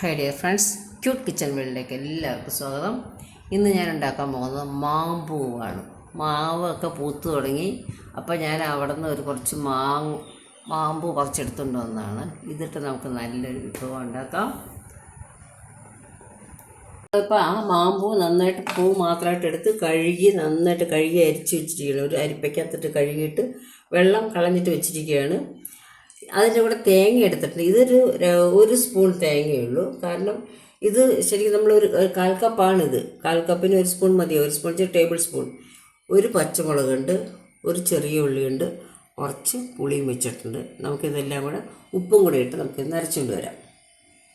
Hi dear friends cute kitchen വേൾഡിലേക്ക് എല്ലാവർക്കും സ്വാഗതം. ഇന്ന് ഞാൻ ഉണ്ടാക്കാൻ പോകുന്നത് മാമ്പൂവാണ് മാവൊക്കെ പൂത്ത് തുടങ്ങി. അപ്പോൾ ഞാൻ അവിടെ നിന്ന് ഒരു കുറച്ച് മാങ്ങ മാമ്പൂ പറിച്ചെടുത്തുകൊണ്ട് വന്നതാണ്. ഇതിട്ട് നമുക്ക് നല്ലൊരു വിഭവം ഉണ്ടാക്കാം. ഇപ്പോൾ ആ മാമ്പൂ നന്നായിട്ട് പൂ മാത്രമായിട്ട് എടുത്ത് കഴുകി നന്നായിട്ട് കഴുകി അരിച്ച് വെച്ചിരിക്കുകയാണ്. ഒരു അരിപ്പയ്ക്കകത്തിട്ട് കഴുകിയിട്ട് വെള്ളം കളഞ്ഞിട്ട് വെച്ചിരിക്കുകയാണ്. അതിന്റെ കൂടെ തേങ്ങ എടുത്തിട്ടുണ്ട്. ഇതൊരു ഒരു സ്പൂൺ തേങ്ങയുള്ളൂ കാരണം ഇത് ശരിക്കും നമ്മളൊരു കാൽ കപ്പാണിത്. കാൽ കപ്പിന് ഒരു സ്പൂൺ മതി ഒരു സ്പൂൺ ടേബിൾ സ്പൂൺ. ഒരു പച്ചമുളകുണ്ട് ഒരു ചെറിയ ഉള്ളിയുണ്ട് കുറച്ച് പുളിയും വെച്ചിട്ടുണ്ട്. നമുക്കിതെല്ലാം കൂടെ ഉപ്പും കൂടെ ഇട്ട് നമുക്ക് നരച്ചുകൊണ്ട് വരാം.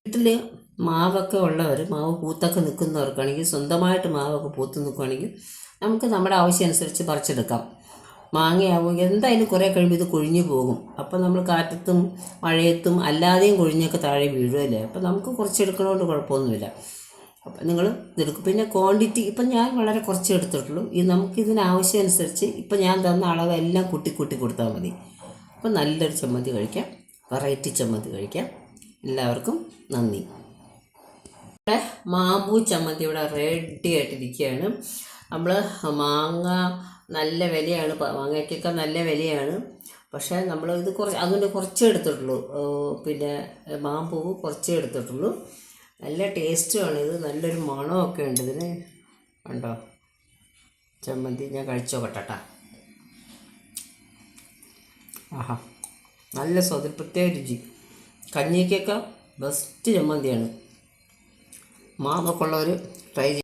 വീട്ടിൽ മാവൊക്കെ ഉള്ളവർ മാവ് പൂത്തൊക്കെ നിൽക്കുന്നവർക്കാണെങ്കിൽ സ്വന്തമായിട്ട് മാവൊക്കെ പൂത്ത് നിൽക്കുകയാണെങ്കിൽ നമുക്ക് നമ്മുടെ ആവശ്യം അനുസരിച്ച് പറിച്ചെടുക്കാം. മാങ്ങയാവും എന്തായാലും കുറേ കഴിയുമ്പോൾ ഇത് കൊഴിഞ്ഞു പോകും. അപ്പോൾ നമ്മൾ കാറ്റത്തും മഴയത്തും അല്ലാതെയും കൊഴിഞ്ഞൊക്കെ താഴെ വീഴുമല്ലേ അപ്പോൾ നമുക്ക് കുറച്ചെടുക്കണോണ്ട് കുഴപ്പമൊന്നുമില്ല. അപ്പം നിങ്ങൾ ഇതെടുക്കും പിന്നെ ക്വാണ്ടിറ്റി ഇപ്പം ഞാൻ വളരെ കുറച്ച് എടുത്തിട്ടുള്ളൂ. ഈ നമുക്കിതിനാവശ്യം അനുസരിച്ച് ഇപ്പം ഞാൻ തന്ന അളവെല്ലാം കൂട്ടി കൂട്ടി കൊടുത്താൽ മതി. അപ്പം നല്ലൊരു ചമ്മന്തി കഴിക്കാം. വെറൈറ്റി ചമ്മന്തി കഴിക്കാം. എല്ലാവർക്കും നന്ദി. ഇവിടെ മാമ്പൂ ചമ്മന്തി ഇവിടെ റെഡി ആയിട്ടിരിക്കുകയാണ്. നമ്മൾ മാങ്ങ നല്ല വിലയാണ് മാങ്ങയ്ക്കൊക്കെ നല്ല വിലയാണ്. പക്ഷേ നമ്മൾ ഇത് കുറച്ച് അതുകൊണ്ട് കുറച്ചേ എടുത്തിട്ടുള്ളൂ. പിന്നെ മാമ്പൂവ് കുറച്ചേ എടുത്തിട്ടുള്ളൂ. നല്ല ടേസ്റ്റുമാണ് ഇത്. നല്ലൊരു മണമൊക്കെ ഉണ്ട് ഇതിന്. ഉണ്ടോ ചമ്മന്തി ഞാൻ കഴിച്ചോക്കട്ടെ ആഹാ. നല്ല സ്വാദ് പ്രത്യേക രുചി. കഞ്ഞിക്കൊക്കെ ബെസ്റ്റ് ചമ്മന്തിയാണ്. മാങ്ങൊക്കെ ഉള്ളവർ ട്രൈ ചെയ്യും